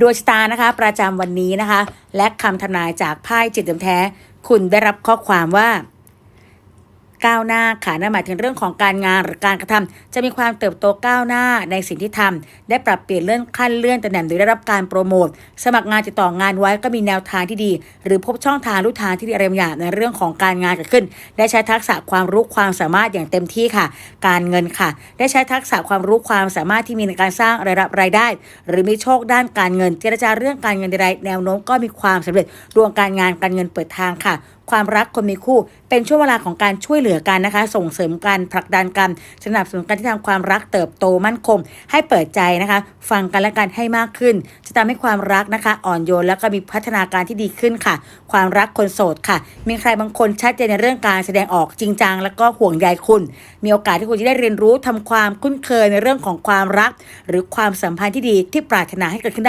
ดวงชะตานะคะ ประจำวันนี้นะคะ และคำทำนายจากไพ่จิตเดิมแท้ คุณได้รับข้อความว่า ก้าวหน้าค่ะนั่นหมายถึงเรื่องของการงานหรือการกระทำจะมีความเติบโตก้าวหน้าในสิ่งที่ทำได้ปรับเปลี่ยนเลื่อนขั้นเลื่อนตำแหน่งหรือได้รับการโปรโมทสมัครงานติดต่องานไว้ก็มีแนวทางที่ดี หรือพบช่องทางลู่ทางที่ดีอะไรบางอย่างในเรื่องของการงานเกิดขึ้น ได้ใช้ทักษะความรู้ความสามารถอย่างเต็มที่ค่ะ การเงินค่ะ ได้ใช้ทักษะความรู้ความสามารถที่มีในการสร้างรายรับรายได้ หรือมีโชคด้านการเงิน เจรจาเรื่องการเงินใดๆแนวโน้มก็มีความสำเร็จดวงการงานการเงินเปิดทางค่ะ ความรักคนมีคู่ เป็นช่วงเวลาของการช่วยเหลือกันนะคะ ส่งเสริมกันผลักดันกันสนับสนุนกันที่ทางความรักเติบโตมั่นคง ให้เปิดใจนะคะ ฟังกันและกันให้มากขึ้น จะทำให้ความรักนะคะ อ่อนโยนแล้วก็มีพัฒนาการที่ดีขึ้นค่ะ ความรักคนโสดค่ะ มีใครบางคนชัดเจนในเรื่องการแสดงออกจริงจังแล้วก็ห่วงใยคุณ มีโอกาสที่คุณจะได้เรียนรู้ทำความคุ้นเคยในเรื่องของความรัก หรือความสัมพันธ์ที่ดีที่ปรารถนาให้เกิดขึ้นได้